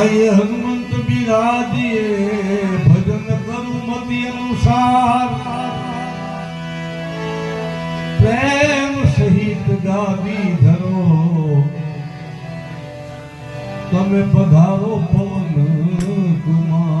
આયે હનુમંત બિરાજીએ, ભજન કરું મતિ અનુસાર. પ્રેમ સહિત ગાદી ધરો. તમે પધારો પવન કુમાર.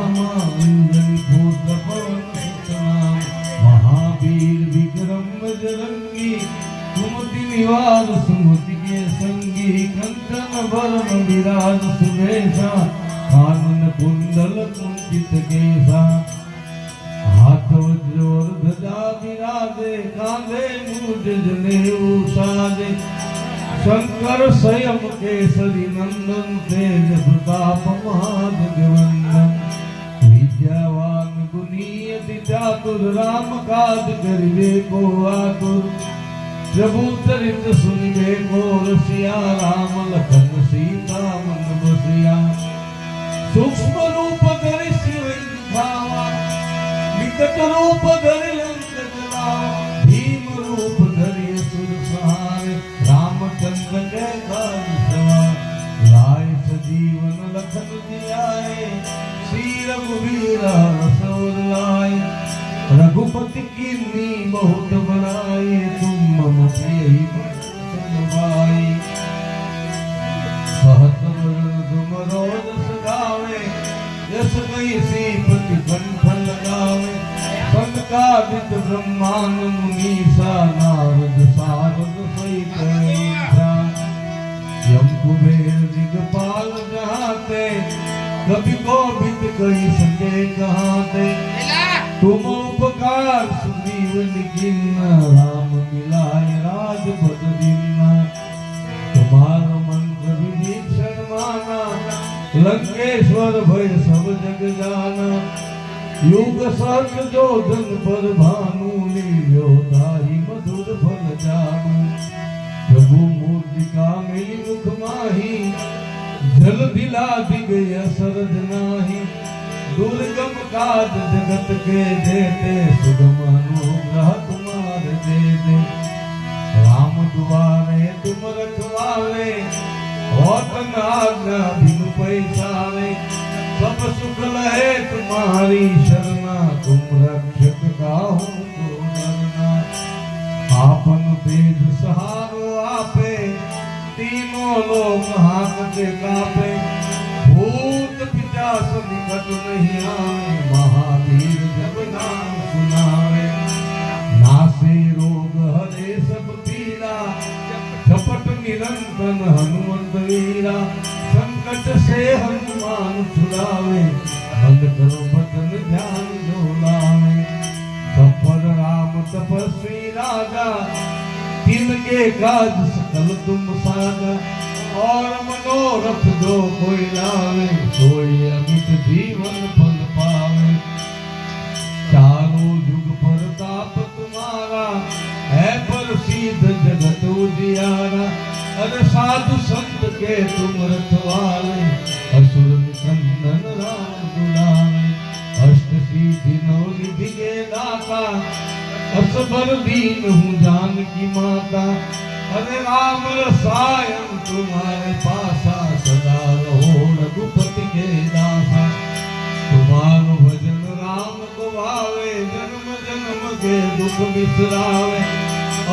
પરિવાર સ્મૃતિ કે સંગી કંકન વરમ વિરાજ સુવેશા કાનન કુંડલ કુંચિત કેસા હાથ જોર ધજા વિરાજે કાંધે મુજ જને ઉષાજે. શંકર સ્વયં કેસરી નંદન, તેજ પ્રતાપ મહાજગવંદન વિદ્યાવાન ગુની અતિ ચાતુર રામ કાજ કરવે કો આતુર. જબુ ચરિત સુનબે મોર સિયા રામ લખન સીતા મન બસિયા સૂક્ષ્મ રૂપ ધર શિવ ભાવા નિકટ રૂપ ધર લંક જલાવા ભીમ રૂપ ધરી સુર સહાર, રામચંદ્ર જય કાન સવા લાય સજીવન લખન દિયાએ, શ્રી રઘુવીરા સૌર લાય રઘુપતિ કીની બહુત બડાય ब्रह्मांड मुनीसा नारद सारद सहित यम कुबेर दिगपाल जहाते कभी बित कही सके कहाते तुम उपकार सुग्रीव किन्न राम मिलाए राजपद दीना तुम्हारा मंत्र विभीषण माना लंकेश्वर भय सब जग जाना युग सहस्र जो जन पर भानु लील्यो ताहि मधुर फल जानू। प्रभु मूर्तिका मिली मुख माही, जल दिला दिग असरज नाही। दुर्गम काज जगत के देते, सुगम अनुग्रह तुम्हारे दे दे राम दुआरे, तुम रखवारे होतन आज्ञा बिनु पैसारे। सब सुख लहे तुम्हारी शरणा, तुम रक्षक काहू को डरना आपन तेज सहारो आपे, तीनों लोग हाथ कापे। भूत पिचास निकट नहीं आए, महावीर जब नाम सुनावे। नासे रोग हरे सब पीड़ा, झपट निरंतन हनुमंत वीरा संकट से हनुमान छुड़ावे बंद करो बचन ध्यान जो लावे। सफल राम तपस्वी राजा तिनके काज सकल तुम साजा। और मनोरथ जो कोई लावे, कोई अमित जीवन फल पावे। चारों युग प्रताप तुम्हारा, है प्रसिद्ध जगत उजियारा। अरे साधु संत के तुम रखवाले असुर दाता असबर दीन हूँ जान की माता। अरे राम रसायन तुम्हारे पासा सदा रहो रघुपति के दासा। तुम्हारो भजन राम को भावे जन्म जन्म के दुख बिसरावे।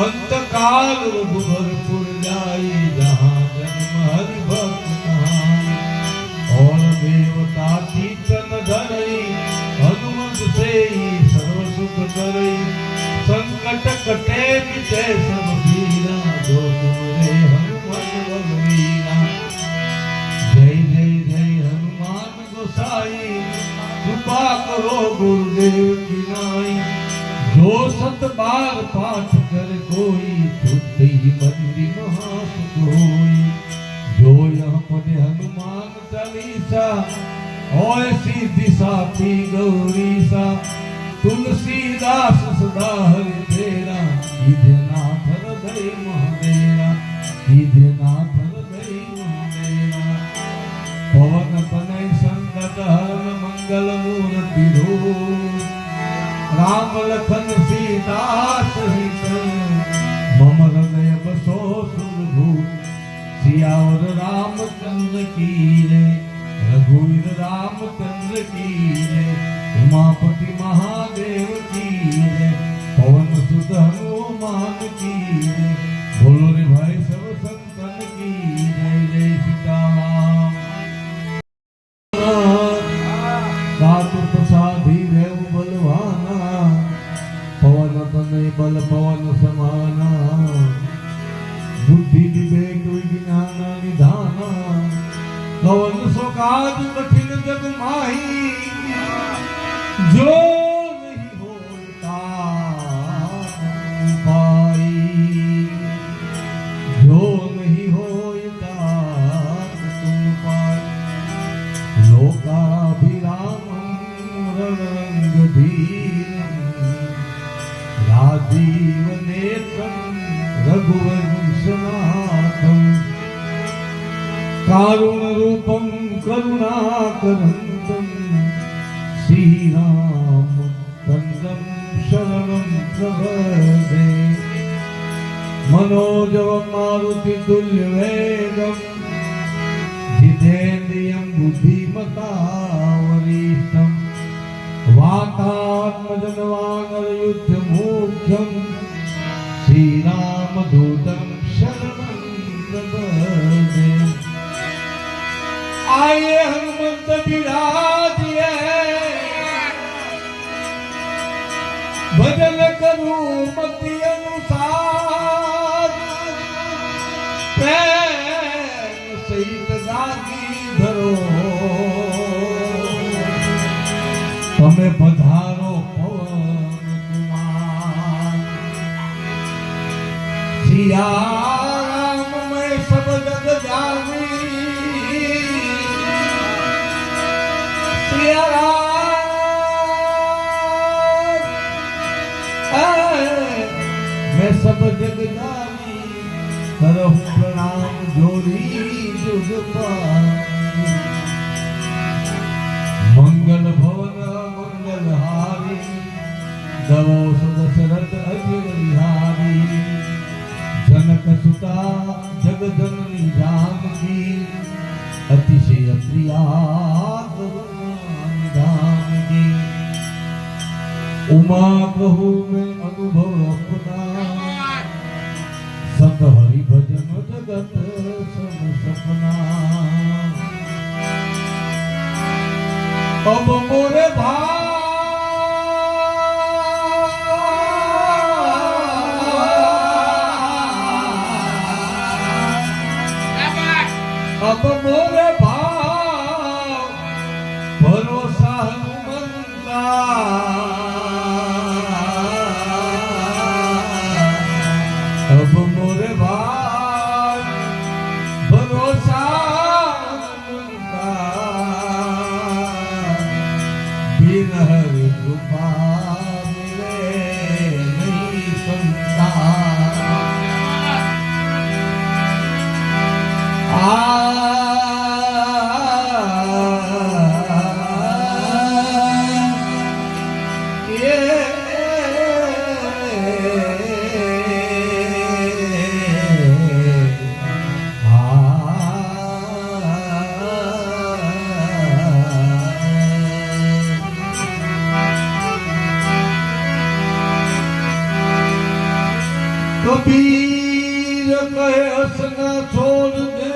अंत काल रघुबर हनुमंत से सर्व सुख करई संकट कटे मिटे सब पीरा जो तुमरे हनुमत बलवीरा जय जय जय हनुमान गोसाई, कृपा करो गुरुदेव की नाई। जो सत बार पाठ कर कोई छुट्टी मंदी महासुख होई जो यह पढ़े हनुमान चालीसा, और સિદ્ધિ સાથી ગૌરી સા તુલસીદાસ સદા હરિ તેરા વિદ્યના હૃદય મહાદેરા વિદ્યના હૃદય મહાદેરા પવન તનય સંગત હર મંગલ મૂર્તિ રામ લખન સીતાસ की रे उमापति महादेव की रे पवन सुत हनुमान की रे बोलो रे भाई सब संतन की जय जय सीताराम धातु प्रसादी देव बलवाना पवन तनय बल पवन समाना बुद्धि विवेक विज्ञान निधाना कवन सो काज कठिन जग माही जो नहीं होता पाई जो नहीं होता तुम पाई लोकाभिरामं रणरङ्गधीरम् राजीवनेत्रं रघुवंशनाथम् कारुणरूपं करुणाकरन्तम् श्रीरामचन्द्रं शरणं प्रपदे मनोजवं मारुतितुल्यवेगम् जितेन्द्रियं बुद्धिमतावरिष्ठं वातात्मजनवानरयुद्धमोक्षं श्रीरामदूतं આયે હનુમંત બિરાજીએ ભજન કરું મતિ અનુસાર પ્રેમ સહિત જાગી તમે પધારો પવન કુમાર શિયા सब जग जानी प्रणाम जोड़ी जुग मंगल भवन, मंगल हारी दवो दशरथ अजर बिहारी। जनक सुता, जग जननी जानकी अतिशय प्रिया उमा कहू में अनुभव ભજન જગત સમ સપના. અબ મોરે ભાઈ Hayatına tolu